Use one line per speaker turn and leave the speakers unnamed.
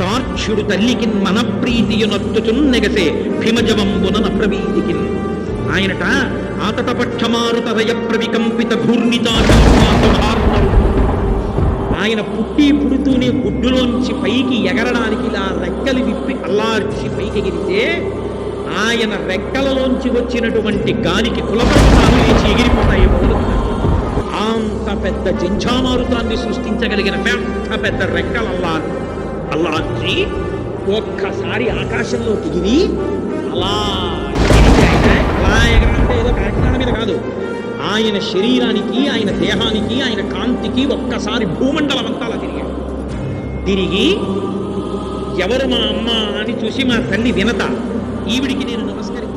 శిడు తల్లికిన్ మన నెగసే భిమజవంబున ప్రవీదికిన్ ఆయనట ఆతట పక్షమారుతరయ ప్రవికంపిత ఘూర్ణితారు ఆయన పుట్టి పుడుతూనే గుడ్డులోంచి పైకి ఎగరడానికి ఇలా రెక్కలు విప్పి అల్లార్చి పైకి ఎగిరితే ఆయన రెక్కలలోంచి వచ్చినటువంటి గాలికి కులపర్వతాలు లేచి ఎగిరిపోతాయి అంత పెద్ద జంఛామారుతాన్ని సృష్టించగలిగిన పెద్ద పెద్ద రెక్కలల్లారు అల్లా ఒక్కసారి ఆకాశంలో దిగి అలా అలా ఎగరంటే ఏదో కాకినాడ మీద కాదు. ఆయన శరీరానికి ఆయన దేహానికి ఆయన కాంతికి ఒక్కసారి భూమండలం అంతా అలా తిరిగాడు. తిరిగి ఎవరు మా అమ్మ అని చూసి మా తల్లి వినత ఈవిడికి నేను నమస్కారం